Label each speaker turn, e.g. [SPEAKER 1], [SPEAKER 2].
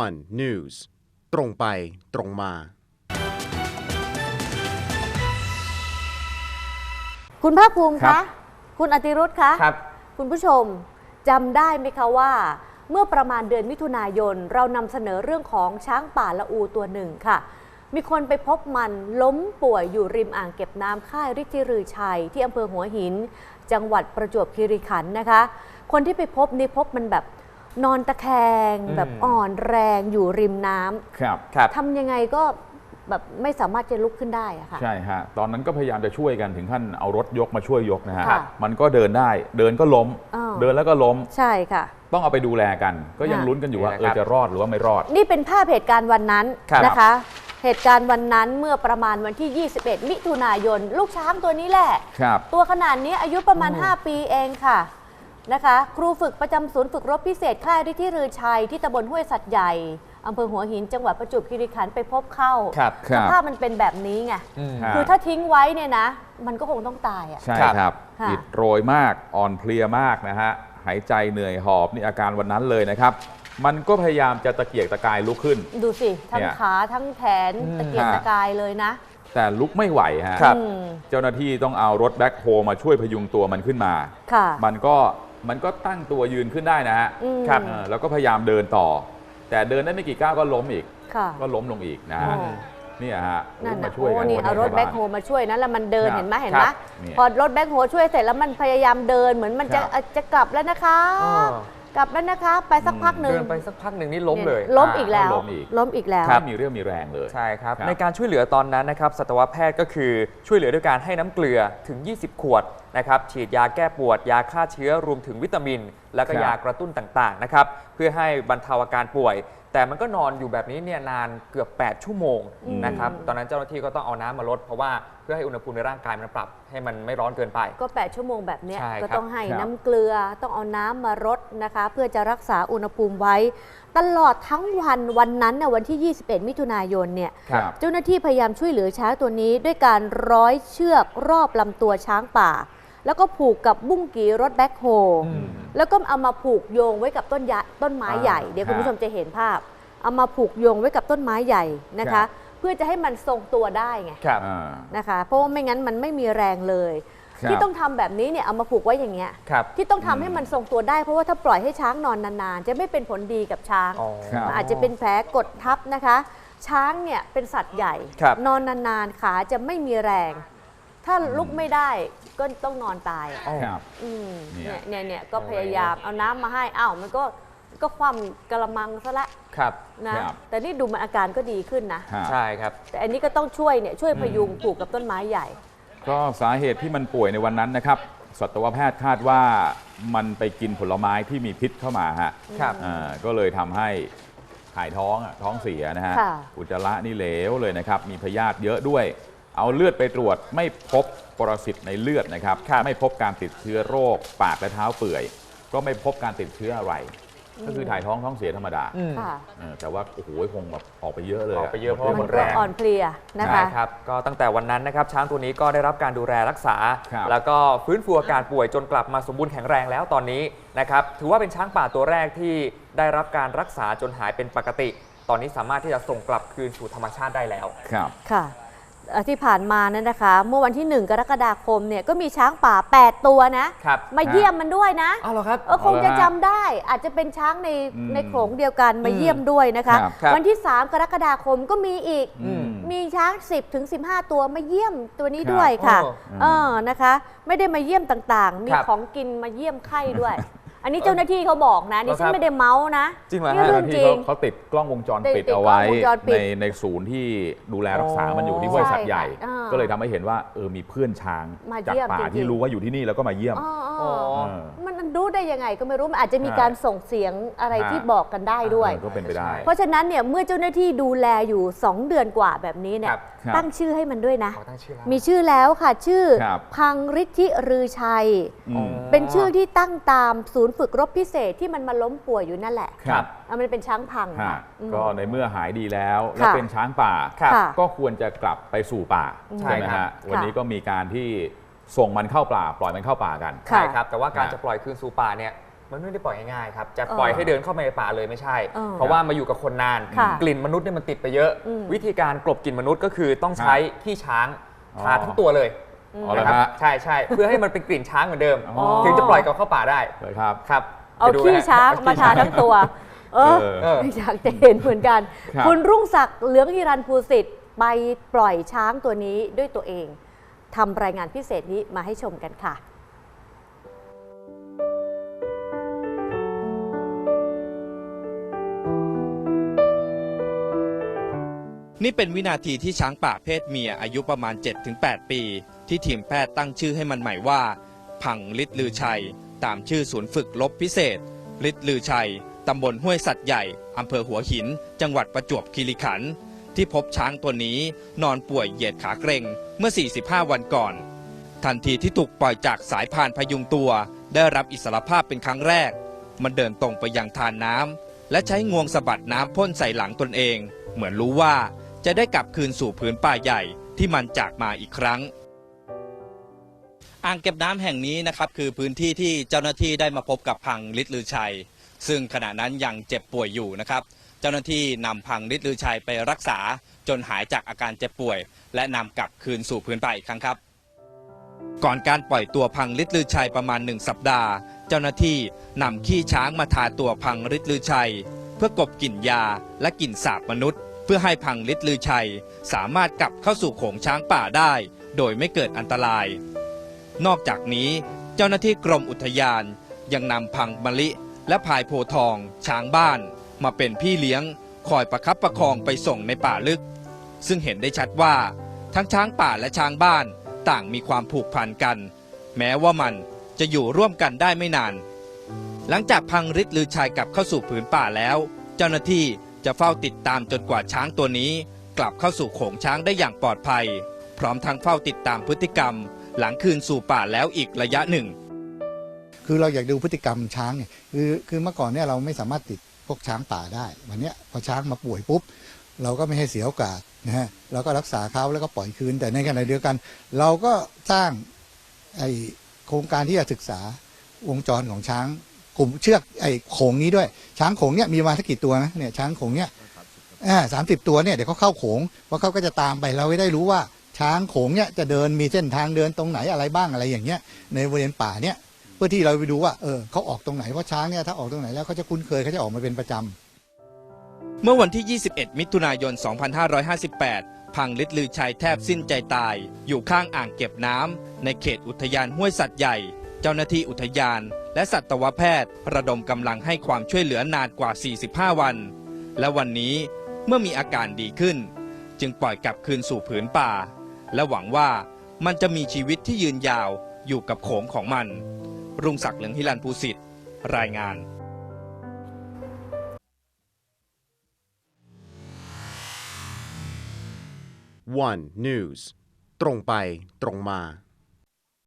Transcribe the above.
[SPEAKER 1] one news ตรงไปตรงมา
[SPEAKER 2] คุณภาคภูมิ
[SPEAKER 3] ครั
[SPEAKER 2] คะ
[SPEAKER 3] บ
[SPEAKER 2] คุณอติรุธคะ
[SPEAKER 3] ครับ
[SPEAKER 2] คุณผู้ชมจำได้ไหมคะว่า เมื่อประมาณเดือนมิถุนายน เรานำเสนอเรื่องของช้างป่าละอูตัวหนึ่งค่ะ มีคนไปพบมันล้มป่วยอยู่ริมอ่างเก็บน้ำค่ายฤทธิรือชัย ที่อำเภอหัวหิน จังหวัดประจวบคีรีขันธ์นะคะ คนที่ไปพบนี่พบมันแบบ นอนตะแคง
[SPEAKER 3] อืม
[SPEAKER 2] แบบอ่อนแรงอยู่ริมน้ำ
[SPEAKER 3] ครับครับ
[SPEAKER 2] ทำยังไงก็แบบไม่สามารถจะลุกขึ้นได้อะค่ะ
[SPEAKER 4] ใช่ฮะ ตอนนั้นก็พยายามจะช่วยกันถึงขั้นเอารถยกมาช่วยยกนะฮะ
[SPEAKER 2] ค่ะ
[SPEAKER 4] มันก็เดินได้ เดินก็ล้ม
[SPEAKER 2] อ้าว
[SPEAKER 4] เดินแล้วก็ล้ม
[SPEAKER 2] ใช่ค่ะ
[SPEAKER 4] ต้องเอาไปดูแลกัน ก็ยัง
[SPEAKER 2] ค่ะ
[SPEAKER 4] ลุ้นกันอยู่ว่า
[SPEAKER 3] นี่
[SPEAKER 4] เอ
[SPEAKER 3] นะค
[SPEAKER 4] อ
[SPEAKER 3] รับ
[SPEAKER 4] จะรอดหรือว่าไม่รอด
[SPEAKER 2] นี่เป็นภาพเหตุการณ์วันนั้น
[SPEAKER 3] ครับ
[SPEAKER 2] นะคะ เหตุการณ์วันนั้นเมื่อประมาณวันที่ 21 มิถุนายน ลูกช้างตัวนี้แหละ
[SPEAKER 4] ครับ
[SPEAKER 2] ตัวขนาดนี้อายุประมาณ 5 ปีเองค่ะ นะคะ ครูฝึกประจำศูนย์ฝึกรบพิเศษค่ายฤทธิรือชัยที่ตำบลห้วยสัตว์ใหญ่อำเภอหัวหินจังหวัดประจวบคีรีขันธ์ไปพบเข้า
[SPEAKER 3] ครับ
[SPEAKER 4] ครั
[SPEAKER 2] ส
[SPEAKER 4] บ
[SPEAKER 2] ภาพมันเป็นแบบนี้ไง
[SPEAKER 3] อืม
[SPEAKER 4] ฮะ
[SPEAKER 2] คือถ้าทิ้งไว้เนี่ยนะ มันก็คงต้องตายอะ
[SPEAKER 4] ใช่
[SPEAKER 3] ครับ
[SPEAKER 4] ครับ
[SPEAKER 2] ค่ะ
[SPEAKER 4] อิดโรยมากอ่อนเพลียมากนะฮะ หายใจเหนื่อยหอบนี่อาการวันนั้นเลยนะครับ มันก็พยายามจะตะเกียกตะกายลุกขึ้น
[SPEAKER 2] ดูสิ ทั้ง
[SPEAKER 4] เนี่ย
[SPEAKER 2] ขาทั้งแขน
[SPEAKER 3] อืม
[SPEAKER 2] ตะเกียก
[SPEAKER 4] ฮะ
[SPEAKER 2] ตะกายเลยนะ
[SPEAKER 4] แต่ลุกไม่ไหวฮะ
[SPEAKER 3] ครับ
[SPEAKER 2] อืม
[SPEAKER 4] เจ้าหน้าที่ต้องเอารถแบ็คโฮมาช่วยพยุงตัวมันขึ้นมา
[SPEAKER 2] ค่ะ
[SPEAKER 4] มันก็ มันก็ตั้งตัวยืนขึ้นได้นะฮะ
[SPEAKER 2] อืม
[SPEAKER 4] ครับ เออแล้วก็พยายามเดินต่อ แต่เดินได้ไม่กี่ก้าวก็ล้มอีก
[SPEAKER 2] ค่ะ
[SPEAKER 4] ก็ล้มลงอีกนะฮะ
[SPEAKER 2] อ๋อ
[SPEAKER 4] เนี่ยฮะ
[SPEAKER 2] นั่น
[SPEAKER 4] มา
[SPEAKER 2] นะ
[SPEAKER 4] ช่วย
[SPEAKER 2] โอ้
[SPEAKER 4] กัน
[SPEAKER 2] นี่
[SPEAKER 4] คน
[SPEAKER 2] เอา
[SPEAKER 4] ใน
[SPEAKER 2] รถ
[SPEAKER 4] ชาว
[SPEAKER 2] แบ็ค
[SPEAKER 4] บ้าน
[SPEAKER 2] โฮมาช่วยนะแล้วมันเดิน
[SPEAKER 4] ครับ
[SPEAKER 2] เห็นไหมเห็น
[SPEAKER 3] ค
[SPEAKER 2] ไหม
[SPEAKER 3] รับ
[SPEAKER 4] เนี่ย
[SPEAKER 2] พอรถแบ็คโฮช่วยเสร็จแล้วมันพยายามเดินเหมือนมันจะ
[SPEAKER 4] ครับ
[SPEAKER 2] เอ่อจะกลับแล้วนะคะ
[SPEAKER 3] อ๋อ
[SPEAKER 2] กลับแล้วนะคะ ไปสักพักหนึ่ง
[SPEAKER 3] เดินไปสักพักหนึ่งนี่ล้มเลย
[SPEAKER 2] ล้มอีกแล้ว
[SPEAKER 4] ล้มอีก
[SPEAKER 2] ล้มอีกแล้ว
[SPEAKER 4] ไม่มีเรื่องมีแรงเลย
[SPEAKER 3] ใช่ครับ
[SPEAKER 4] ครับ
[SPEAKER 3] ในการช่วยเหลือตอนนั้นนะครับสัตวแพทย์ก็คือช่วยเหลือด้วยการให้น้ำเกลือถึง 20 ขวดนะครับฉีดยาแก้ปวด ยาฆ่าเชื้อรวมถึงวิตามิน แล้วก็
[SPEAKER 4] ครับ
[SPEAKER 3] ยากระตุ้นต่างๆนะครับเพื่อให้บรรเทาอาการป่วย แต่มันก็นอนอยู่แบบนี้เนี่ยนานเกือบ 8 ชั่วโมง
[SPEAKER 2] อืม
[SPEAKER 3] นะครับตอนนั้นเจ้าหน้าที่ก็ต้องเอาน้ำมาลด เพราะว่าเพื่อให้อุณหภูมิในร่างกายมันปรับ ให้มันไม่ร้อนเกินไป
[SPEAKER 2] ก็ 8 ชั่วโมงแบบเนี้ย
[SPEAKER 3] ใช่
[SPEAKER 2] ก็
[SPEAKER 3] ครับ
[SPEAKER 2] ต้องให้
[SPEAKER 4] ครับ
[SPEAKER 2] น้ำเกลือต้องเอาน้ำมารดนะคะ เพื่อจะรักษาอุณหภูมิไว้ ตลอดทั้งวันวันนั้นน่ะวันที่ 21 มิถุนายนเนี่ย
[SPEAKER 4] ครับ
[SPEAKER 2] เจ้าหน้าที่พยายามช่วยเหลือช้างตัวนี้ด้วยการร้อยเชือกรอบลำตัวช้างป่า แล้วก็ผูกกับบุ้งกีรถแบ็คโฮ
[SPEAKER 3] อืม
[SPEAKER 2] แล้วก็เอามาผูกโยงไว้กับต้นยะต้นไม้
[SPEAKER 3] อ่า
[SPEAKER 2] ใหญ่ เดี๋ยวคุณ
[SPEAKER 4] ฮะ
[SPEAKER 2] ผู้ชมจะเห็นภาพ เอามาผูกโยงไว้กับต้นไม้ใหญ่นะ
[SPEAKER 4] ครั
[SPEAKER 2] คะ
[SPEAKER 4] บ
[SPEAKER 2] เพื่อจะให้มันทรงตัวได้ไง
[SPEAKER 3] ครับ
[SPEAKER 4] อ่า
[SPEAKER 2] นะคะ เพราะว่าไม่งั้นมันไม่มีแรงเลย
[SPEAKER 4] ครับ
[SPEAKER 2] ที่ต้องทำแบบนี้เนี่ยเอามาผูกไว้อย่างเงี้ย
[SPEAKER 3] ครับ
[SPEAKER 2] ที่ต้องทำให้มันทรงตัวได้เพราะว่าถ้าปล่อยให้ช้างนอนนานๆ จะไม่เป็นผลดีกับช้าง
[SPEAKER 3] อ๋อ
[SPEAKER 4] ครับ
[SPEAKER 2] มันอาจจะเป็นแผลกดทับนะคะ ช้างเนี่ยเป็นสัตว์ใหญ่
[SPEAKER 3] ครับ
[SPEAKER 2] นอนนานๆขาจะไม่มีแรง ถ้าลุกไม่ได้ก็ต้องนอนตายอะ
[SPEAKER 3] อ๋อ
[SPEAKER 4] ครับ
[SPEAKER 2] อืม
[SPEAKER 4] เนี่
[SPEAKER 2] เนี่ยย เนี่ยเนี่ยก็พยายามเอาน้ำมาให้อ้าวมันก็ก็คว่ำกระมังซะละ
[SPEAKER 3] ครับ
[SPEAKER 2] นะครับ แต่นี่ดูมันอาการก็ดีขึ้นนะ
[SPEAKER 4] ฮะ
[SPEAKER 3] ใช่ครับ
[SPEAKER 2] แต่อันนี้ก็ต้องช่วยเนี่ยช่วยพยุงผูกกับต้นไม้ใหญ่
[SPEAKER 4] ก็สาเหตุที่มันป่วยในวันนั้นนะครับ สัตวแพทย์คาดว่ามันไปกินผลไม้ที่มีพิษเข้ามาฮะ
[SPEAKER 3] ครับ
[SPEAKER 4] อ่าก็เลยทำให้ถ่ายท้องอะท้องเสียนะฮะ
[SPEAKER 2] ค่ะ
[SPEAKER 4] อุจจาระนี่เหลวเลยนะครับ มีพยาธิเยอะด้วย เอาเลือดไปตรวจไม่พบปรสิตในเลือดนะครับไม่พบการติดเชื้อโรค ปากและเท้าเปื่อย ก็ไม่พบการติดเชื้ออะไร ก็คือถ่ายท้องท้องเสียธรรมดา
[SPEAKER 3] อืม
[SPEAKER 2] ค่ะ
[SPEAKER 4] เออแต่ว่าโอ้โหคงแบบออกไปเยอะเลย
[SPEAKER 3] ออกไปเยอะเพราะว่า
[SPEAKER 4] ห
[SPEAKER 2] มั
[SPEAKER 4] ม
[SPEAKER 2] น
[SPEAKER 4] ด
[SPEAKER 2] ก็
[SPEAKER 4] แรง
[SPEAKER 2] อ่อนเพลียนะ
[SPEAKER 3] ใช่
[SPEAKER 2] คะ
[SPEAKER 3] ครับก็ตั้งแต่วันนั้นนะครับช้างตัวนี้ก็ได้รับการดูแลรักษา
[SPEAKER 4] ครับ
[SPEAKER 3] แล้วก็ฟื้นฟูอาการป่วยจนกลับมาสมบูรณ์แข็งแรงแล้วตอนนี้นะครับถือว่าเป็นช้างป่าตัวแรกที่ได้รับการรักษาจนหายเป็นปกติ ตอนนี้สามารถที่จะส่งกลับคืนสู่ธรรมชาติได้แล้ว
[SPEAKER 4] ครับ
[SPEAKER 2] ค่ะเอ่อ ที่ผ่านมานั้นนะคะ เมื่อวันที่ 1 กรกฎาคมเนี่ยก็มีช้างป่า 8 ตัวนะ
[SPEAKER 3] ครับ
[SPEAKER 2] มาเยี่ยมมันด้วยนะ
[SPEAKER 3] อ้าวเหรอครับ
[SPEAKER 2] เออคงจะ
[SPEAKER 4] เอาละฮะ
[SPEAKER 2] จำได้อาจจะเป็นช้างใน
[SPEAKER 4] อืม
[SPEAKER 2] ในโขลงเดียวกันมาเยี่ยมด้วยนะคะ
[SPEAKER 4] ครับ
[SPEAKER 3] ครับ
[SPEAKER 2] วันที่ 3 กรกฎาคมก็มีอีก
[SPEAKER 4] อืม
[SPEAKER 2] มีช้าง 10ถึง15 ตัวมาเยี่ยมตัวนี้ด้วยค่ะ
[SPEAKER 3] โอ้
[SPEAKER 2] เออนะคะ ไม่ได้มาเยี่ยมต่างๆ มี
[SPEAKER 3] ครับ
[SPEAKER 2] ของกินมาเยี่ยมไข้ด้วย อันนี้เจ้าหน้าที่เขาบอกนะดิฉั
[SPEAKER 3] ครั
[SPEAKER 2] น
[SPEAKER 3] บ
[SPEAKER 2] ไม่ได้เมาส์นะ
[SPEAKER 3] จริงเหรอฮะ
[SPEAKER 2] นี่
[SPEAKER 4] เจ้าห
[SPEAKER 2] เรื่อง
[SPEAKER 4] น้า
[SPEAKER 2] จ
[SPEAKER 4] ที่
[SPEAKER 2] ริง
[SPEAKER 4] เขาเขาติดกล้องวงจร
[SPEAKER 2] ติด
[SPEAKER 4] ปิด
[SPEAKER 2] ติด
[SPEAKER 4] เอาไว้
[SPEAKER 2] กล้องวงจรปิด
[SPEAKER 4] ในในศูนย์ที่ดูแลรักษา มันอยู่ที่ห้วยสัตว์ใหญ่
[SPEAKER 2] ใช่ค่ะอ่า
[SPEAKER 4] ก็เลยทำให้เห็นว่าเออมีเพื่อนช้าง
[SPEAKER 2] มา
[SPEAKER 4] จาก
[SPEAKER 2] เยี่ยม
[SPEAKER 4] ป่า
[SPEAKER 2] จริงๆ
[SPEAKER 4] ที่รู้ว่าอยู่ที่นี่แล้วก็มาเยี่ยม
[SPEAKER 2] อ๋อ
[SPEAKER 3] อ๋
[SPEAKER 2] อ๋
[SPEAKER 3] อ
[SPEAKER 2] อ
[SPEAKER 4] เออ
[SPEAKER 2] มันรู้ได้ยังไงก็ไม่รู้มันอาจจะมี
[SPEAKER 4] ใช่
[SPEAKER 2] การส่งเสียงอะไร
[SPEAKER 4] ฮะ
[SPEAKER 2] ที่บอกกันได้ด้วย
[SPEAKER 4] เออก็เป็นไปได้
[SPEAKER 2] เพราะฉะนั้นเนี่ยเมื่อเจ้าหน้าที่ดูแลอยู่ 2 เดือนกว่าแบบนี้เนี่
[SPEAKER 3] ค
[SPEAKER 2] ย
[SPEAKER 3] รับ
[SPEAKER 4] ครับ
[SPEAKER 2] ตั้งชื่อให้มันด้วยนะ
[SPEAKER 3] ขอตั้งชื่อแล้ว
[SPEAKER 2] มีชื่อแล้วค่ะชื่อ
[SPEAKER 4] ครับ
[SPEAKER 2] พังฤทธิรือชัย
[SPEAKER 4] อืม
[SPEAKER 2] เป็นชื่อที่ตั้งตามศูนย์ฝึกรบพิเศษที่มันมาล้มป่วยอยู่นั่นแหละ
[SPEAKER 4] ครับ
[SPEAKER 2] เอามันเป็นช้างพัง
[SPEAKER 4] ฮะ
[SPEAKER 2] ค่ะอืม
[SPEAKER 4] ก็ในเมื่อหายดีแล้วและ
[SPEAKER 2] ค่ะ
[SPEAKER 4] เป็นช้างป่า
[SPEAKER 3] ครับ
[SPEAKER 2] ค่ะ
[SPEAKER 4] ก็ควรจะกลับไปสู่ป่า
[SPEAKER 3] ใช่
[SPEAKER 4] ใช่ไหม
[SPEAKER 3] ครั
[SPEAKER 4] ฮะ
[SPEAKER 3] บ
[SPEAKER 4] วันนี้ก็มีการที่ ส่งมันเข้าป่าปล่อยมันเข้าป่ากัน
[SPEAKER 2] ค่ะ
[SPEAKER 3] ใช่ครับ แต่ว่าการ
[SPEAKER 4] ฮะ
[SPEAKER 3] จะปล่อยคืนสู่ป่าเนี่ยมันไม่ได้ปล่อยง่ายๆครับจะ
[SPEAKER 2] เออ
[SPEAKER 3] ปล่อยให้เดินเข้าไปในป่าเลยไม่ใช่
[SPEAKER 2] เออ
[SPEAKER 3] เพราะว่ามาอยู่กับคนนาน
[SPEAKER 2] ค่ะ
[SPEAKER 3] กลิ่นมนุษย์เนี่ยมันติดไปเยอะ
[SPEAKER 2] อืม
[SPEAKER 3] วิธีการกลบกลิ่นมนุษย์ก็คือต้องใช้ขี้ช้าง
[SPEAKER 4] อ๋อ
[SPEAKER 3] ทาทั้งตัวเลย
[SPEAKER 4] อ๋อเหรอ
[SPEAKER 3] นะครับ
[SPEAKER 4] ฮะ
[SPEAKER 3] ใช่ใช่เพื่อให้มันเป็นกลิ่นช้างเหมือนเดิม
[SPEAKER 4] อ๋อ
[SPEAKER 3] ถึงจะปล่อยเขาเข้าป่าได้
[SPEAKER 4] เลยครับ
[SPEAKER 3] ครับ
[SPEAKER 2] เอา
[SPEAKER 3] ไปดู
[SPEAKER 2] ขี้
[SPEAKER 3] นะฮะ
[SPEAKER 2] ช้าง
[SPEAKER 3] เอ
[SPEAKER 2] มา
[SPEAKER 3] ขี้
[SPEAKER 2] ทาทั้งตัว เออ
[SPEAKER 4] เออ
[SPEAKER 3] เออ
[SPEAKER 2] อยากจะเห็นเหมือนกัน
[SPEAKER 4] ครับ
[SPEAKER 2] คุณรุ่งศักดิ์เหลืองฮิรันภูสิทธิ์ไปปล่อยช้างตัวนี้ด้วยตัวเอง ทำรายงานพิเศษนี้มาให้ชมกันค่ะ
[SPEAKER 5] นี่เป็นวินาทีที่ช้างป่าเพศเมียอายุประมาณ 7-8 ปี ที่ทีมแพทย์ตั้งชื่อให้มันใหม่ว่า พังลิดลือชัย ตามชื่อศูนย์ฝึกลบพิเศษลิดลือชัย ตำบลห้วยสัตว์ใหญ่ อำเภอหัวหิน จังหวัดประจวบคีรีขันธ์ ที่พบช้างตัวนี้นอนป่วยเหยียดขาเกร็งเมื่อ 45 วันก่อน ทันทีที่ถูกปล่อยจากสายพานพยุงตัว ได้รับอิสรภาพเป็นครั้งแรก มันเดินตรงไปยังทานน้ำและใช้งวงสะบัดน้ำพ่นใส่หลังตนเอง เหมือนรู้ว่าจะได้กลับคืนสู่ผืนป่าใหญ่ที่มันจากมาอีกครั้งอ่างเก็บน้ำแห่งนี้นะครับคือพื้นที่ที่เจ้าหน้าที่ได้มาพบกับพังลิดลือชัย ซึ่งขณะนั้นยังเจ็บป่วยอยู่นะครับ เจ้าหน้าที่นำพังลิดลือชัยไปรักษาจนหายจากอาการเจ็บป่วย และนำกลับคืนสู่พื้นป่าอีกครั้งครับ ก่อนการปล่อยตัวพังฤทธิ์ลือชัยประมาณหนึ่งสัปดาห์ เจ้าหน้าที่นำขี้ช้างมาทาตัวพังฤทธิ์ลือชัย เพื่อกบกลิ่นยาและกลิ่นสาบมนุษย์ เพื่อให้พังฤทธิ์ลือชัย สามารถกลับเข้าสู่โขงช้างป่าได้ โดยไม่เกิดอันตราย นอกจากนี้เจ้าหน้าที่กรมอุทยานยังนำพังมะลิและพายโพธทอง ช้างบ้าน มาเป็นพี่เลี้ยง คอยประคับประคองไปส่งในป่าลึก ซึ่งเห็นได้ชัดว่า ทั้งช้างป่าและช้างบ้านต่างมีความผูกพันกัน แม้ว่ามันจะอยู่ร่วมกันได้ไม่นาน หลังจากพังฤทธิ์ลือชัยกลับเข้าสู่ผืนป่าแล้ว เจ้าหน้าที่จะเฝ้าติดตามจนกว่าช้างตัวนี้ กลับเข้าสู่โขงช้างได้อย่างปลอดภัย พร้อมทั้งเฝ้าติดตามพฤติกรรม หลังคืนสู่ป่าแล้วอีกระยะหนึ่ง
[SPEAKER 6] คือเราอยากดูพฤติกรรมช้างเนี่ยคือคือเมื่อก่อนเนี่ยเราไม่สามารถติด พวกช้างป่าได้ วันนี้พอช้างมาป่วยปุ๊บ เราก็ไม่ให้เสียโอกาสนะฮะเราก็รักษาเขาแล้วก็ปล่อยคืน แต่ในขณะเดียวกัน เราก็สร้างไอโครงการที่จะศึกษาวงจรของช้างกลุ่มเชือกไอโขงนี้ด้วย ช้างโขงเนี่ยมีมาสักกี่ตัวนะเนี่ยช้างโขงเนี่ยอ่าสามสิบตัวเนี่ยเดี๋ยวเขาเข้าโขงเพราะเขาก็จะตามไปเราจะได้รู้ว่าช้างโขงเนี่ยจะเดินมีเส้นทางเดินตรงไหนอะไรบ้างอะไรอย่างเงี้ยในบริเวณป่าเนี่ย พื่อที่เราไปดูว่าเออเขาออกตรงไหนเพราะช้างเนี่ยถ้าออกตรงไหนแล้วเขาจะคุ้นเคยเขาจะออกมาเป็นประจำ
[SPEAKER 5] เมื่อวันที่ 21 มิถุนายน 2558 พังฤทธิ์ลือชัยแทบสิ้นใจตาย อยู่ข้างอ่างเก็บน้ำในเขตอุทยานห้วยสัตว์ใหญ่ เจ้าหน้าที่อุทยาน และสัตวแพทย์ ระดมกำลังให้ความช่วยเหลือนานกว่า 45 วัน และวันนี้เมื่อมีอาการดีขึ้น จึงปล่อยกลับคืนสู่ผืนป่า และหวังว่ามันจะมีชีวิตที่ยืนยาวอยู่กับโขงของมัน รุ่งศักดิ์เหลืองฮิรันภูสิทธิ์รายงาน
[SPEAKER 1] One News ตรงไปตรงมา